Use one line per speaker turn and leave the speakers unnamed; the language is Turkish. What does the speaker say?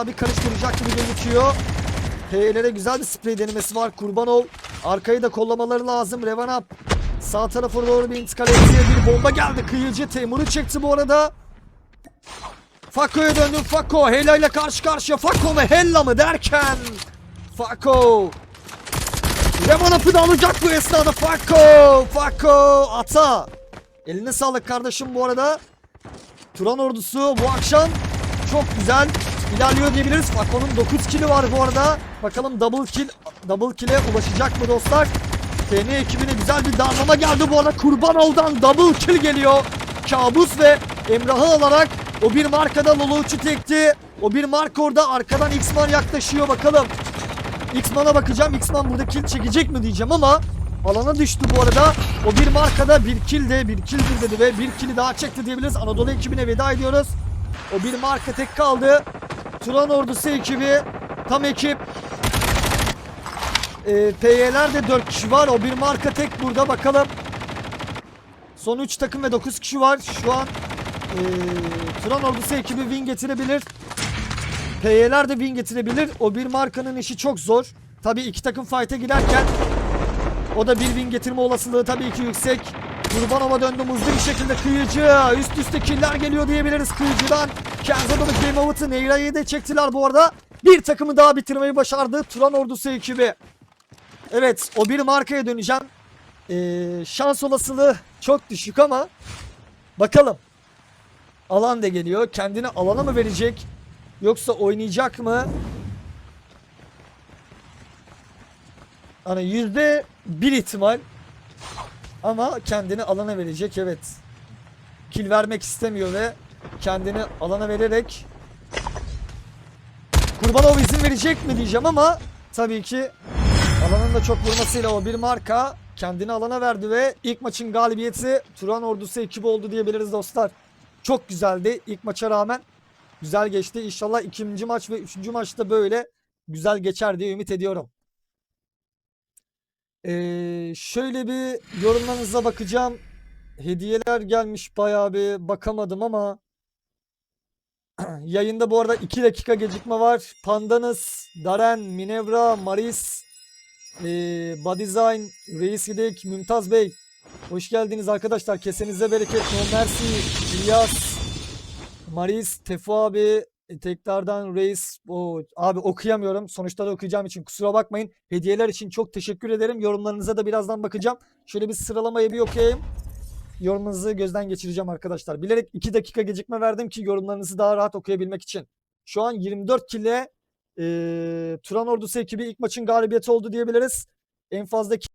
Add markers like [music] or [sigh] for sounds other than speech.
bir karıştıracak gibi gözüküyor. P'lere güzel bir sprey denemesi var. Kurban ol. Arkayı da kollamaları lazım. Revan up. Sağ tarafa doğru bir intikal etti. Bir bomba geldi. Kıyıcı Temur'u çekti bu arada. Fako'ya döndü. Fako Hela ile karşı karşıya. Fako mu Hella mı derken. Fako. Revan up'ı da alacak bu esnada. Fako. Fako. Ata. Eline sağlık kardeşim bu arada. Turan ordusu bu akşam çok güzel ilerliyor diyebiliriz. Fako'nun 9 kill'i var bu arada. Bakalım double kill double kill'e ulaşacak mı dostlar? TN ekibine güzel bir darlama geldi bu arada. Kurbanov'dan double kill geliyor. Kabus ve Emrah'ı alarak o bir markada Lolo tekti. O bir marka orada arkadan X-Man yaklaşıyor bakalım. X-Man'a bakacağım. X-Man burada kill çekecek mi diyeceğim ama alana düştü bu arada. O bir markada bir kill de bir kill dedi ve bir kill'i daha çekti diyebiliriz. Anadolu ekibine veda ediyoruz. O bir marka tek kaldı. Turan ordusu ekibi tam ekip. Ee, PY'ler 4 kişi var. O bir marka tek burada bakalım. Son 3 takım ve 9 kişi var. Şu an ee, Turan ordusu ekibi win getirebilir. PY'ler de win getirebilir. O bir markanın işi çok zor. Tabii iki takım fight'e girerken o da bir win getirme olasılığı tabii ki yüksek. Kurbanova döndü hızlı bir şekilde kıyıcı. Üst üste killer geliyor diyebiliriz kıyıcıdan. Kenzada'nın Game Out'ı Neyra'yı da çektiler bu arada. Bir takımı daha bitirmeyi başardı. Turan ordusu ekibi. Evet o bir markaya döneceğim. Ee, şans olasılığı çok düşük ama bakalım. Alan da geliyor. Kendini alana mı verecek? Yoksa oynayacak mı? Hani yüzde bir ihtimal. Ama kendini alana verecek evet. Kill vermek istemiyor ve kendini alana vererek Kurbanov izin verecek mi diyeceğim ama tabii ki alanın da çok vurmasıyla o bir marka kendini alana verdi ve ilk maçın galibiyeti Turan ordusu ekibi oldu diyebiliriz dostlar. Çok güzeldi ilk maça rağmen. Güzel geçti. İnşallah ikinci maç ve üçüncü maçta böyle güzel geçer diye ümit ediyorum. Ee, şöyle bir yorumlarınıza bakacağım. Hediyeler gelmiş bayağı bir bakamadım ama [clears throat] yayında bu arada 2 dakika gecikme var. Pandanus, Daren, Minevra, Maris, ee, Bodyzine, Reis Gidek, Mümtaz Bey. Hoş geldiniz arkadaşlar. Kesenize bereket. No Mercy, İlyas, Maris, Tefu abi, e, tekrardan Reis. O, abi okuyamıyorum. Sonuçta da okuyacağım için kusura bakmayın. Hediyeler için çok teşekkür ederim. Yorumlarınıza da birazdan bakacağım. Şöyle bir sıralamayı bir okuyayım. Yorumlarınızı gözden geçireceğim arkadaşlar. Bilerek 2 dakika gecikme verdim ki yorumlarınızı daha rahat okuyabilmek için. Şu an 24 kille e, Turan ordusu ekibi ilk maçın galibiyeti oldu diyebiliriz. En fazla